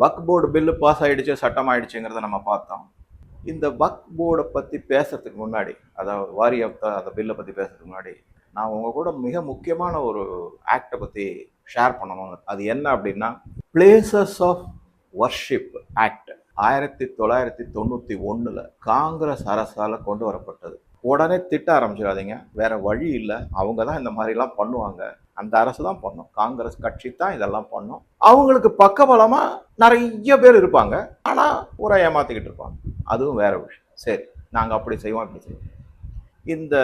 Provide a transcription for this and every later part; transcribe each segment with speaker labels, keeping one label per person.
Speaker 1: வக் board bill pass ஆகிடுச்சு சட்டம் ஆகிடுச்சுங்கிறத நம்ம பார்த்தோம். இந்த வக் போர்டை பற்றி பேசுகிறதுக்கு முன்னாடி அதாவது வாரிய அந்த பில்லை பற்றி பேசுறதுக்கு முன்னாடி நான் உங்கள் கூட மிக முக்கியமான ஒரு ஆக்டை பற்றி ஷேர் பண்ணணும். அது என்ன அப்படின்னா பிளேசஸ் ஆஃப் வர்ஷிப் ஆக்ட் ஆயிரத்தி தொள்ளாயிரத்தி தொண்ணூற்றி ஒன்றில் காங்கிரஸ் அரசால் கொண்டு வரப்பட்டது. உடனே திட்ட ஆரம்பிச்சிடாதீங்க. வேற வழி இல்லை. அவங்க தான் இந்த மாதிரிலாம் பண்ணுவாங்க. அந்த அரசு தான் பண்ணும் காங்கிரஸ் கட்சி தான் இதெல்லாம் பண்ணும் அவங்களுக்கு பக்கபலமா நிறைய பேர் இருப்பாங்க. ஆனால் ஊரை ஏமாற்றிக்கிட்டு இருப்பாங்க. அதுவும் வேற விஷயம். சரி நாங்கள் அப்படி செய்வோம் இப்படி செய்வோம். இந்த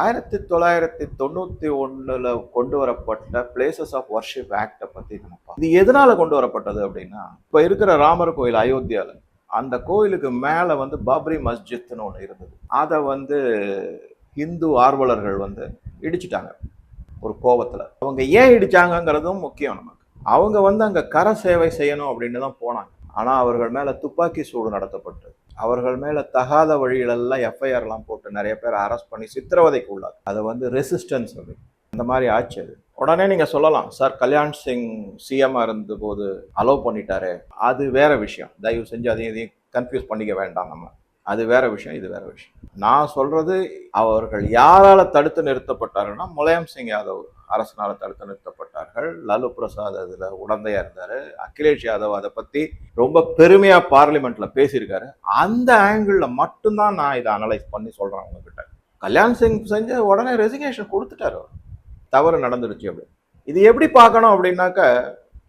Speaker 1: ஆயிரத்தி தொள்ளாயிரத்தி தொண்ணூற்றி ஒன்றில் கொண்டு வரப்பட்ட பிளேசஸ் ஆஃப் ஒர்ஷிப் ஆக்டை பற்றி நம்ம இது எதனால் கொண்டு வரப்பட்டது அப்படின்னா இப்போ இருக்கிற ராமர் கோயில் அயோத்தியாவில் அந்த கோயிலுக்கு மேலே வந்து பாப்ரி மஸ்ஜித்னு ஒன்று இருந்தது. அதை வந்து இந்து ஆர்வலர்கள் வந்து இடிச்சிட்டாங்க. ஒரு கோபத்தில். அவங்க ஏன் இடிச்சாங்கங்கிறதும் முக்கியம் நமக்கு. அவங்க வந்து அங்கே கர சேவை செய்யணும் அப்படின்னு தான் போனாங்க. ஆனால் அவர்கள் மேலே துப்பாக்கி சூடு நடத்தப்பட்டு அவர்கள் மேலே தகாத வழிகளெல்லாம் எஃப்ஐஆர்லாம் போட்டு நிறைய பேர் அரெஸ்ட் பண்ணி சித்திரவதைக்கு உள்ளார் அதை வந்து ரெசிஸ்டன்ஸ் அது. அந்த மாதிரி ஆச்சு அது. உடனே நீங்கள் சொல்லலாம் சார் கல்யாண் சிங் சிஎம் இருந்த போது அலோவ் பண்ணிட்டாரு. அது வேற விஷயம். தயவு செஞ்சு அதையும் இதையும் கன்ஃபியூஸ் பண்ணிக்க வேண்டாம் நம்ம. அது வேற விஷயம் இது வேற விஷயம். நான் சொல்றது அவர்கள் யாரால தடுத்து நிறுத்தப்பட்டாருன்னா முலாயம் சிங் யாதவ் அரசனால தடுத்து நிறுத்தப்பட்டார்கள். லலு பிரசாத் அதுல உடந்தையா இருந்தாரு. அகிலேஷ் யாதவ் அதை பத்தி ரொம்ப பெருமையா பார்லிமெண்ட்ல பேசியிருக்காரு. அந்த ஆங்கிள் மட்டும்தான் நான் இதை அனலைஸ் பண்ணி சொல்றேன் உங்ககிட்ட. கல்யாண் சிங் செஞ்ச உடனே ரெசிக்னேஷன் கொடுத்துட்டாரு அவர். தவறு நடந்துருச்சு அப்படி இது எப்படி பார்க்கணும் அப்படின்னாக்க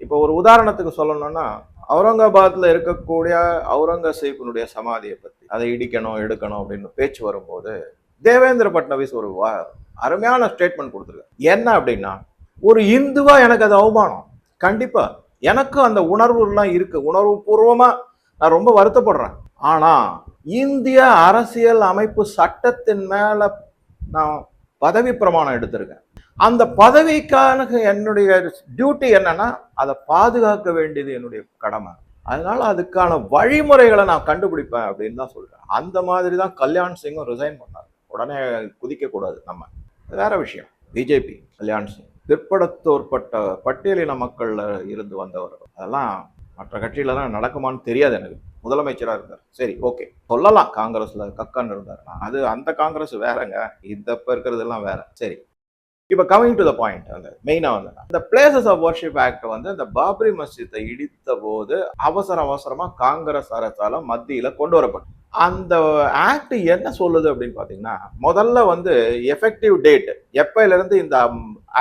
Speaker 1: இப்போ ஒரு உதாரணத்துக்கு சொல்லணும்னா அவுரங்காபாத்ல இருக்கக்கூடிய அவுரங்கசீப்பினுடைய சமாதியை பத்தி அதை இடிக்கணும் எடுக்கணும் அப்படின்னு பேச்சு வரும்போது தேவேந்திர பட்னவிஸ் ஒரு வா- அருமையான ஸ்டேட்மெண்ட் கொடுத்துருக்காரு. என்ன அப்படின்னா ஒரு இந்துவா எனக்கு அது அவமானம். கண்டிப்பா எனக்கும் அந்த உணர்வுலாம் இருக்கு. உணர்வு பூர்வமா நான் ரொம்ப வருத்தப்படுறேன். ஆனா இந்திய அரசியல் அமைப்பு சட்டத்தின் மேல நான் பதவி பிரமாணம் எடுத்திருக்கேன். அந்த பதவிக்கான என்னுடைய டியூட்டி என்னன்னா அதை பாதுகாக்க வேண்டியது என்னுடைய கடமை. அதனால அதுக்கான வழிமுறைகளை நான் கண்டுபிடிப்பேன் அப்படின்னு தான் சொல்றேன். அந்த மாதிரி தான் கல்யாண் சிங்கும் ரிசைன் பண்ணார். உடனே குதிக்க கூடாது நம்ம. வேற விஷயம். பிஜேபி கல்யாண் சிங். பிற்படுத்தோற்பட்ட பட்டியலின மக்கள்ல இருந்து வந்தவர். அதெல்லாம் மற்ற கட்சியிலலாம் நடக்குமான்னு தெரியாது எனக்கு. முதலமைச்சராக இருந்தார். சரி ஓகே. சொல்லலாம். காங்கிரஸ்ல கக்கன் இருந்தார் அது அந்த காங்கிரஸ் வேறங்க. இந்த இப்போ இருக்கிறதெல்லாம் வேற. சரி. இப்போ கமிங் டு த பாயிண்ட் வந்து மெயினாக வந்து இந்த பிளேசஸ் ஆஃப் வர்ஷிப் ஆக்ட் வந்து இந்த பாப்ரி மஸ்ஜித்தை இடித்த போது அவசர அவசரமாக காங்கிரஸ் அரசால் மத்தியில் கொண்டு வரப்பட்டது. அந்த ஆக்ட் என்ன சொல்லுது அப்படின்னு பார்த்தீங்கன்னா முதல்ல வந்து எஃபெக்டிவ் டேட் எப்பையிலேருந்து இந்த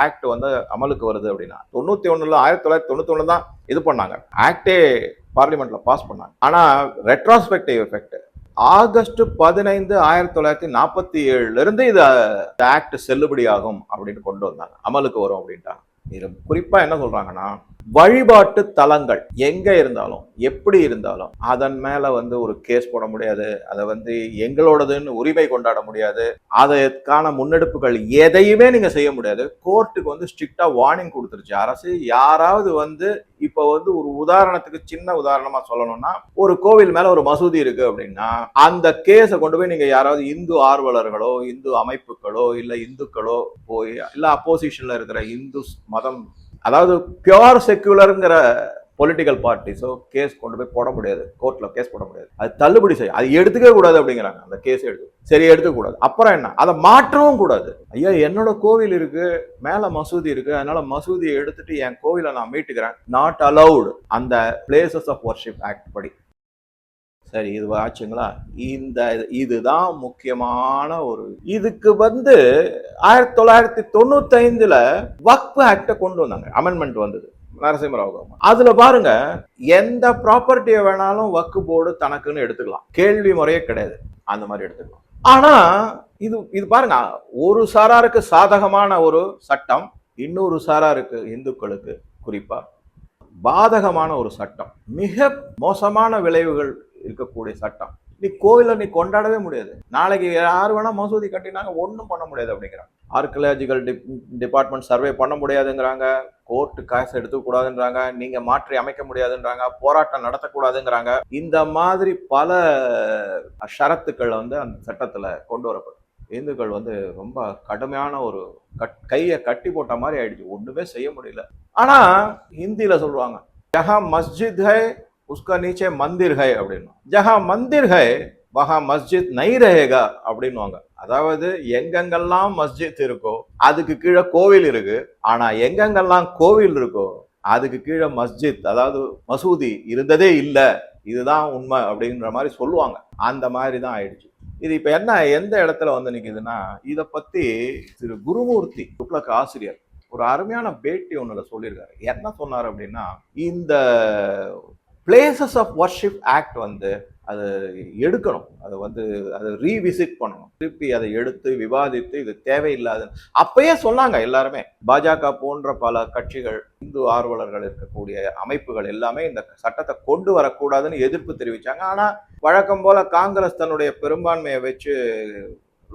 Speaker 1: ஆக்ட் வந்து அமலுக்கு வருது அப்படின்னா தொண்ணூத்தி ஒன்றில் ஆயிரத்தி தொள்ளாயிரத்தி தொண்ணூத்தி ஒன்று தான் இது பண்ணாங்க. ஆக்டே பார்லிமெண்ட்ல பாஸ் பண்ணாங்க. ஆனா ரெட்ராஸ்பெக்டிவ் எஃபெக்ட் ஆகஸ்ட் பதினைந்து ஆயிரத்தி தொள்ளாயிரத்தி நாற்பத்தி ஏழுல இருந்து இது ஆக்ட் செல்லுபடியாகும் அப்படின்னு கொண்டு வந்தாங்க. அமலுக்கு வரும் அப்படின்ட்டாங்க. இது குறிப்பா என்ன சொல்றாங்கன்னா வழிபாட்டு தலங்கள் எங்க இருந்தாலும் எப்படி இருந்தாலும் அதன் மேல வந்து ஒரு கேஸ் போட முடியாது. அதை வந்து எங்களோடதுன்னு உரிமை கொண்டாட முடியாது. அதற்கான முன்னெடுப்புகள் எதையுமே நீங்க செய்ய முடியாது. கோர்ட்டுக்கு வந்து ஸ்ட்ரிக்டா வார்னிங் கொடுத்துருச்சு. அரசு யாராவது வந்து இப்போ வந்து ஒரு உதாரணத்துக்கு சின்ன உதாரணமா சொல்லணும்னா ஒரு கோவில் மேல ஒரு மசூதி இருக்கு அப்படின்னா அந்த கேஸை கொண்டு போய் நீங்க யாராவது இந்து ஆர்வலர்களோ இந்து அமைப்புகளோ இல்ல இந்துக்களோ போய் இல்ல அப்போசிஷன்ல இருக்கிற இந்து மதம் அதாவது பியோர் செக்குலருங்கிற பொலிட்டிக்கல் பார்ட்டிஸோ கேஸ் கொண்டு போய் போட முடியாது. கோர்ட்டில் கேஸ் போட முடியாது. அது தள்ளுபடி செய்யும் அது எடுத்துக்க கூடாது அப்படிங்கிறாங்க. அந்த கேஸ் எடுத்து சரி எடுக்கக்கூடாது அப்புறம் என்ன? அதை மாற்றவும் கூடாது. ஐயா என்னோட கோவில் இருக்கு மேல மசூதி இருக்கு அதனால மசூதியை எடுத்துட்டு என் கோவிலை நான் மீட்டுக்கிறேன். நாட் அலவுடு அந்த பிளேசஸ் ஆஃப் ஒர்ஷிப் ஆக்ட் படி. சரி இது ஆச்சுங்களா? இந்த இதுதான் முக்கியமான ஒரு இதுக்கு வந்து ஆயிரத்தி தொள்ளாயிரத்தி தொண்ணூத்தி ஐந்துல வக்ஃப் ஆக்டை கொண்டு வந்தாங்க. அமெண்ட்மெண்ட் வந்தது. நரசிம்மராவ் கவர்மெண்ட் அதுல பாருங்க எந்த ப்ராப்பர்ட்டியை வேணாலும் வக்கு போர்டு தனக்குன்னு எடுத்துக்கலாம். கேள்வி முறையே கிடையாது. அந்த மாதிரி எடுத்துக்கலாம். ஆனா இது இது பாருங்க ஒரு சாராருக்கு சாதகமான ஒரு சட்டம் இன்னொரு சாராருக்கு இந்துக்களுக்கு குறிப்பா பாதகமான ஒரு சட்டம் மிக மோசமான விளைவுகள் இருக்கக்கூடிய சட்டம். நீ கோவில நீ கொண்டாடவே முடியாது. நாளைக்கு யார் வேணா மசூதி கட்டினாங்க ஒன்றும் பண்ண முடியாது அப்படிங்கிறாங்க. ஆர்கியலாஜிக்கல் டிபார்ட்மெண்ட் சர்வே பண்ண முடியாதுங்கிறாங்க. கோர்ட்டு காசு எடுத்துக்கூடாதுன்றாங்க நீங்கள் மாற்றி அமைக்க முடியாதுன்றாங்க போராட்டம் நடத்தக்கூடாதுங்கிறாங்க. இந்த மாதிரி பல ஷரத்துக்கள் வந்து அந்த சட்டத்தில் கொண்டு வரப்படும். இந்துக்கள் வந்து ரொம்ப கடுமையான ஒரு கட் கையை கட்டி போட்ட மாதிரி ஆயிடுச்சு. ஒன்றுமே செய்ய முடியல. ஆனால் ஹிந்தியில் சொல்லுவாங்க ஜஹா மஸ்ஜித் ஹை உஸ்கா நீச்சே மந்திர் ஹை அப்படின்னு ஜஹா மந்திர் ஹை வஹா மஸ்ஜித் நை ரஹேகா அப்படின்னுவாங்க அதாவது எங்கெங்கெல்லாம் மஸ்ஜித் இருக்கோ அதுக்கு கீழே கோவில் இருக்கு ஆனா எங்கெங்கெல்லாம் கோவில் இருக்கோ அதுக்கு கீழே மஸ்ஜித் அதாவது மசூதி இருந்ததே இல்லை இதுதான் உண்மை அப்படின்ற மாதிரி சொல்லுவாங்க. அந்த மாதிரி தான் ஆயிடுச்சு. இது இப்போ என்ன எந்த இடத்துல வந்து நிற்குதுன்னா இதை பற்றி திரு குருமூர்த்தி துக்ளக் ஆசிரியர் ஒரு அருமையான பேட்டி ஒன்றில் சொல்லியிருக்காரு என்ன சொன்னார் அப்படின்னா இந்த பிளேசஸ் ஆஃப் ஒர்ஷிப் ஆக்ட் வந்து அது எடுக்கணும். அதை வந்து அதை ரீவிசிட் பண்ணணும். திருப்பி அதை எடுத்து விவாதித்து இது தேவையில்லாத அப்பயே சொன்னாங்க எல்லாருமே. பாஜக போன்ற பல கட்சிகள் இந்து ஆர்வலர்கள் இருக்கக்கூடிய அமைப்புகள் எல்லாமே இந்த சட்டத்தை கொண்டு வரக்கூடாதுன்னு எதிர்ப்பு தெரிவித்தாங்க ஆனால் வழக்கம் போல காங்கிரஸ் தன்னுடைய பெரும்பான்மையை வச்சு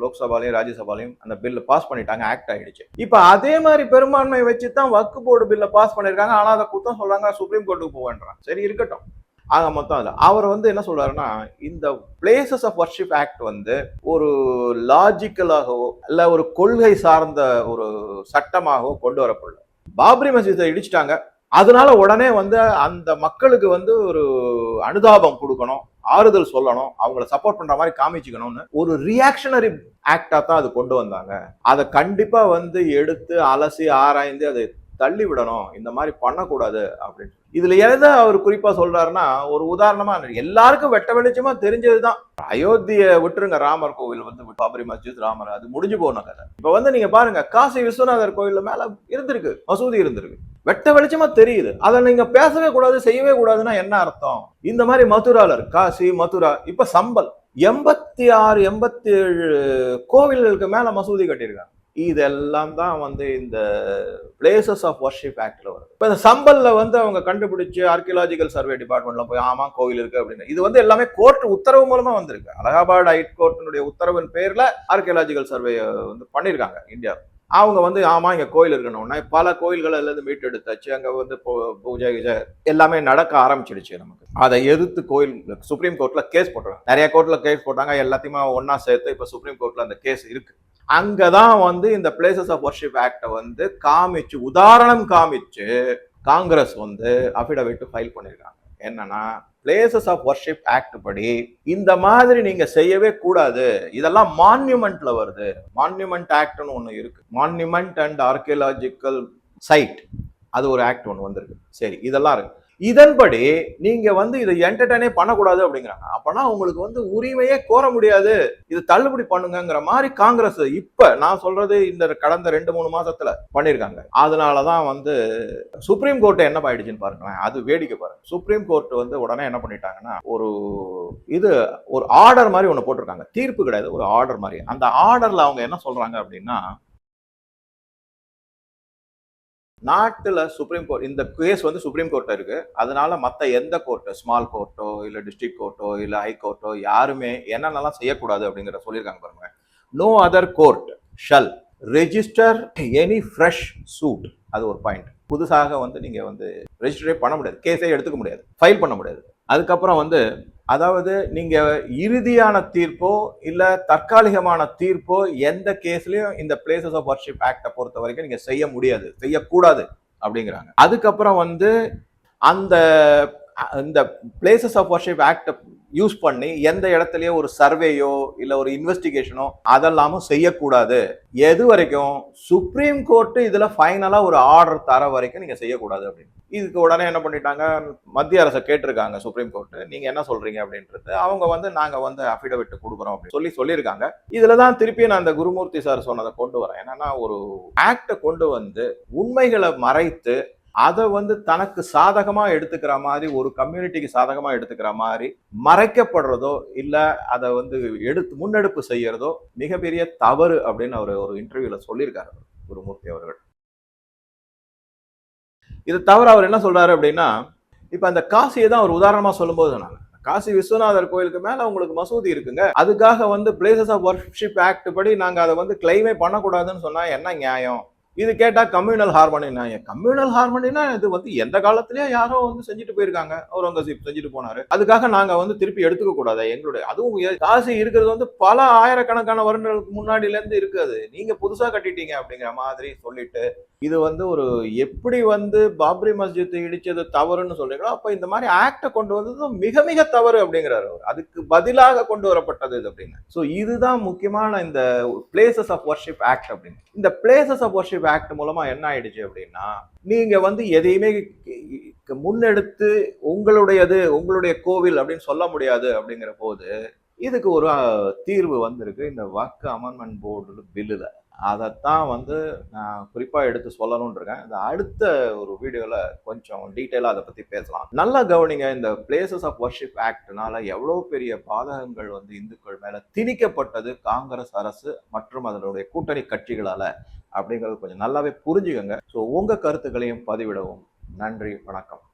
Speaker 1: லோக்சபாலையும் ராஜ்யசபாலையும் அந்த பில்லு பாஸ் பண்ணிட்டாங்க ஆக்ட் ஆகிடுச்சு இப்போ அதே மாதிரி பெரும்பான்மை வச்சு தான் வக்கு போர்டு பில்லை பாஸ் பண்ணியிருக்காங்க. ஆனால் அதை குத்தம் சொல்கிறாங்க சுப்ரீம் கோர்ட்டுக்கு போவேன்றான் சரி இருக்கட்டும். ஆக மொத்தம் அதில். அவர் வந்து என்ன சொல்றாருன்னா இந்த பிளேசஸ் ஆஃப் வர்ஷிப் ஆக்ட் வந்து ஒரு லாஜிக்கலாகவோ இல்லை ஒரு கொள்கை சார்ந்த ஒரு சட்டமாகவோ கொண்டு வரப்படல. பாப்ரி மசீதை இடிச்சிட்டாங்க. அதனால உடனே வந்து அந்த மக்களுக்கு வந்து ஒரு அனுதாபம் கொடுக்கணும் ஆறுதல் சொல்லணும் அவங்கள சப்போர்ட் பண்ற மாதிரி காமிச்சுக்கணும்னு ஒரு ரியாக்ஷனரி ஆக்டா தான் அது கொண்டு வந்தாங்க. அதை கண்டிப்பா வந்து எடுத்து அலசி ஆராய்ந்து அதை தள்ளி விடணும். இந்த மாதிரி பண்ணக்கூடாது அப்படின்னு இதுல எதை அவர் குறிப்பா சொல்றாருன்னா ஒரு உதாரணமா எல்லாருக்கும் வெட்ட வெளிச்சமா தெரிஞ்சதுதான் அயோத்திய விட்டுருங்க ராமர் கோவில் வந்து பாபரி மஸ்ஜித் ராமர் அது முடிஞ்சு போன கதை. இப்ப வந்து நீங்க பாருங்க காசி விஸ்வநாதர் கோயில் மேல இருந்திருக்கு மசூதி இருந்திருக்கு. வெட்ட வெளிச்சமா தெரியுது. அதை நீங்க பேசவே கூடாது செய்யவே கூடாதுன்னா என்ன அர்த்தம்? இந்த மாதிரி மதுராலர் காசி மதுரா இப்ப சம்பல். எண்பத்தி ஆறு எண்பத்தி ஏழு கோவில்களுக்கு மேல மசூதி கட்டியிருக்காங்க. இதெல்லாம் தான் வந்து இந்த பிளேசஸ் ஆஃப் ஒர்ஷிப் ஆக்டில் வருது. இப்போ இந்த சம்பல்ல வந்து அவங்க கண்டுபிடிச்சு ஆர்கியலாஜிக்கல் சர்வே டிபார்ட்மெண்ட்டில் போய் ஆமாம் கோவில் இருக்குது அப்படின்னு. இது வந்து எல்லாமே கோர்ட் உத்தரவு மூலமாக வந்திருக்கு. அலகாபாத் ஹைட் கோர்ட்டினுடைய உத்தரவின் பேரில் ஆர்கியலாஜிக்கல் சர்வே வந்து பண்ணியிருக்காங்க இந்தியா அவங்க வந்து ஆமாம் இங்கே கோயில் இருக்கணும்னா பல கோயில்களிலேருந்து மீட்டெடுத்தாச்சு. அங்கே வந்து பூ- பூஜை கீஜை எல்லாமே நடக்க ஆரம்பிச்சிடுச்சு நமக்கு. அதை எதிர்த்து கோயில் சுப்ரீம் கோர்ட்டில் கேஸ் போட்டுறாங்க நிறைய கோர்ட்டில் கேஸ் போட்டாங்க. எல்லாத்தையுமே ஒன்றா சேர்த்து இப்போ சுப்ரீம் கோர்ட்ல அந்த கேஸ் இருக்குது அங்கே தான் வந்து இந்த பிளேசஸ் ஆஃப் ஒர்ஷிப் ஆக்டை வந்து காமிச்சு உதாரணம் காமிச்சு காங்கிரஸ் வந்து அஃபிடவிட் ஃபைல் பண்ணிருக்காங்க. என்னன்னா பிளேசஸ் ஆஃப் ஒர்ஷிப் ஆக்ட் படி இந்த மாதிரி நீங்க செய்யவே கூடாது. இதெல்லாம் மான்யூமெண்ட்ல வருது. மான்யூமெண்ட் ஆக்ட்னு ஒண்ணு இருக்கு. மான்யூமெண்ட் அண்ட் ஆர்கியலாஜிக்கல் சைட் அது ஒரு ஆக்ட் ஒன்று வந்திருக்கு. சரி இதெல்லாம் இருக்கு. இதன்படி நீங்க வந்து இதை என்டர்டைனே பண்ணக்கூடாது அப்படிங்கிறாங்க. அப்பனா உங்களுக்கு வந்து உரிமையே கோர முடியாது. இது தள்ளுபடி பண்ணுங்கங்கிற மாதிரி காங்கிரஸ் இப்ப நான் சொல்றது இந்த கடந்த ரெண்டு மூணு மாசத்துல பண்ணிருக்காங்க. அதனாலதான் வந்து சுப்ரீம் கோர்ட் என்ன ஆயிடுச்சுன்னு பாருங்களேன். அது வேடிக்கை பாருங்க. சுப்ரீம் கோர்ட் வந்து உடனே என்ன பண்ணிட்டாங்கன்னா ஒரு இது ஒரு ஆர்டர் மாதிரி ஒன்று போட்டிருக்காங்க. தீர்ப்பு கிடையாது ஒரு ஆர்டர் மாதிரி. அந்த ஆர்டர்ல அவங்க என்ன சொல்றாங்க அப்படின்னா நாட்டில் சுப்ரீம் கோர்ட் இந்த கேஸ் வந்து சுப்ரீம் கோர்ட்ல இருக்கு. அதனால மற்ற எந்த கோர்ட்டு ஸ்மால் கோர்ட்டோ இல்லை டிஸ்ட்ரிக்ட் கோர்ட்டோ இல்லை ஹை கோர்ட்டோ யாருமே என்னென்னலாம் செய்யக்கூடாது அப்படிங்கிற சொல்லியிருக்காங்க பாருங்க. No other court shall register any fresh suit அது ஒரு பாயிண்ட் புதுசாக வந்து நீங்கள் வந்து ரெஜிஸ்டரே பண்ண முடியாது. கேஸே எடுத்துக்க முடியாது. ஃபைல் பண்ண முடியாது. அதுக்கப்புறம் வந்து அதாவது நீங்க இறுதியான தீர்ப்போ இல்ல தற்காலிகமான தீர்ப்போ எந்த கேஸ்லயும் இந்த பிளேசஸ் ஆஃப் ஒர்ஷிப் ஆக்டை பொறுத்த வரைக்கும் நீங்க செய்ய முடியாது. செய்யக்கூடாது அப்படிங்கிறாங்க. அதுக்கப்புறம் வந்து அந்த இந்த பிளேசஸ் ஆஃப் ஒர்ஷிப் ஆக்டை யூஸ் பண்ணி எந்த இடத்துலயோ ஒரு சர்வேயோ இல்ல ஒரு இன்வெஸ்டிகேஷனோ அதெல்லாமும் செய்யக்கூடாது. எது வரைக்கும்? சுப்ரீம் கோர்ட்டு இதுல ஃபைனலா ஒரு ஆர்டர் தர வரைக்கும் நீங்க செய்யக்கூடாது அப்படின்னு. இதுக்கு உடனே என்ன பண்ணிட்டாங்க? மத்திய அரசை கேட்டிருக்காங்க சுப்ரீம் கோர்ட்டு நீங்க என்ன சொல்றீங்க அப்படின்றது. அவங்க வந்து நாங்க வந்து அஃபிடவிட் கொடுக்குறோம் அப்படின்னு சொல்லி சொல்லியிருக்காங்க. இதுல தான் திருப்பி நான் அந்த குருமூர்த்தி சார் சொன்னதை கொண்டு வரேன். என்னன்னா ஒரு ஆக்டை கொண்டு வந்து உண்மைகளை மறைத்து அதை வந்து தனக்கு சாதகமாக எடுத்துக்கிற மாதிரி ஒரு கம்யூனிட்டிக்கு சாதகமாக எடுத்துக்கிற மாதிரி மறைக்கப்படுறதோ இல்லை அதை வந்து எடுத்து முன்னெடுப்பு செய்யறதோ மிகப்பெரிய தவறு அப்படின்னு அவர் ஒரு இன்டர்வியூவில் சொல்லியிருக்காரு குருமூர்த்தி அவர்கள். இது தவிர அவர் என்ன சொல்றாரு அப்படின்னா இப்ப அந்த காசியை தான் அவர் உதாரணமா சொல்லும்போது நான் காசி விஸ்வநாதர் கோயிலுக்கு மேல உங்களுக்கு மசூதி இருக்குங்க. அதுக்காக வந்து பிளேசஸ் ஆஃப் ஒர்க்ஷிப் ஆக்ட் படி நாங்க அதை வந்து கிளைமே பண்ணக்கூடாதுன்னு சொன்னா என்ன நியாயம்? இது கேட்டால் கம்யூனல் ஹார்மோனினா கம்யூனல் ஹார்மோனினா இது வந்து எந்த காலத்திலேயே யாரோ வந்து செஞ்சுட்டு போயிருக்காங்க. அவுரங்கசீப் செஞ்சுட்டு போனாரு. அதுக்காக நாங்க வந்து திருப்பி எடுத்துக்க கூடாது. எங்களுடைய அதுவும் எ- காசி இருக்கிறது வந்து பல ஆயிரக்கணக்கான வருடங்களுக்கு முன்னாடில இருந்து இருக்குது நீங்க புதுசா கட்டிட்டீங்க அப்படிங்கிற மாதிரி சொல்லிட்டு இது வந்து ஒரு எப்படி வந்து பாப்ரி மஸ்ஜித் இடிச்சது தவறுன்னு சொல்றீங்களோ அப்ப இந்த மாதிரி ஆக்டை கொண்டு வந்தது மிக மிக தவறு அப்படிங்கிறாரு அவர். அதுக்கு பதிலாக கொண்டு வரப்பட்டது இது அப்படின்னு. ஸோ இதுதான் முக்கியமான இந்த பிளேசஸ் ஆஃப் ஒர்ஷிப் ஆக்ட் அப்படின்னு. இந்த பிளேசஸ் ஆஃப் ஆக்ட் மூலமா என்ன ஆயிடுச்சு அப்படின்னா நீங்க வந்து எதையுமே முன்னெடுத்து உங்களுடையது உங்களுடைய கோவில் அப்படின்னு சொல்ல முடியாது அப்படிங்கிற போது இதுக்கு ஒரு தீர்வு வந்திருக்கு. இந்த வக்கு அமெண்ட்மெண்ட் போர்டு பில்லுல. அதைத்தான் வந்து நான் குறிப்பாக எடுத்து சொல்லணும்னு இருக்கேன். இந்த அடுத்த ஒரு வீடியோவில் கொஞ்சம் டீட்டெயிலாக அதை பற்றி பேசலாம். நல்லா கவனிங்க இந்த பிளேசஸ் ஆஃப் ஒர்ஷிப் ஆக்ட்னால எவ்வளோ பெரிய பாதகங்கள் வந்து இந்துக்கள் மேலே திணிக்கப்பட்டது காங்கிரஸ் அரசு மற்றும் அதனுடைய கூட்டணி கட்சிகளால். அப்படிங்கிறது கொஞ்சம் நல்லாவே புரிஞ்சுக்கங்க. ஸோ உங்க கருத்துக்களையும் பதிவிடவும். நன்றி வணக்கம்.